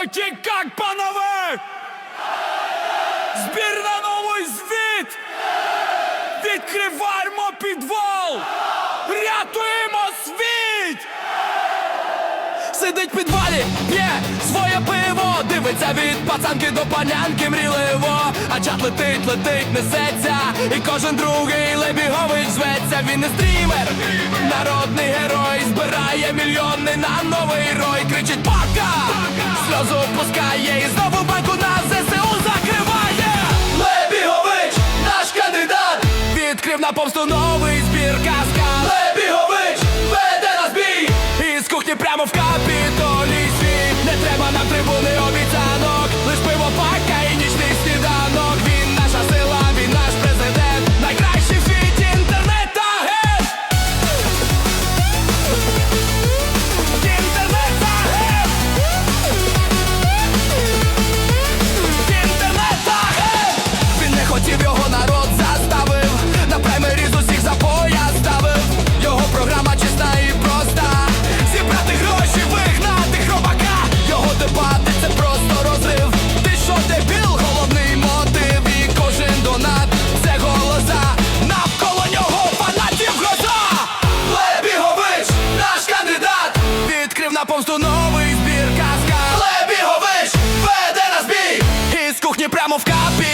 Стойте как, панове! Збір Сидить в підвалі, п'є своє пиво, дивиться від пацанки до панянки мріливо, а чат летить, летить, несеться, і кожен другий Лебігович зветься. Він не стрімер, народний герой, збирає мільйони на новий рой, кричить пока, сльозу пускає і знову банку на ЗСУ закриває. Лебігович, наш кандидат, відкрив на помсту новий на помсту новий збір казка Лебігович, веде нас бій Із кухні прямо в капітолій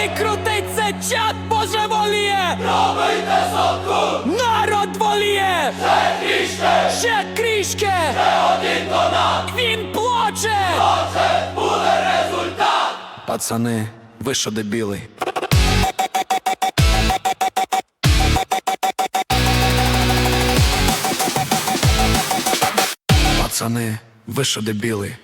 Лічильник крутиться, чат божеволіє! Робите сотку! Народ воліє! Ще крішке! Ще крішке! Ще один донат! Він плаче! Плаче! Буде результат! Пацани, ви що дебіли? Пацани, ви що дебіли?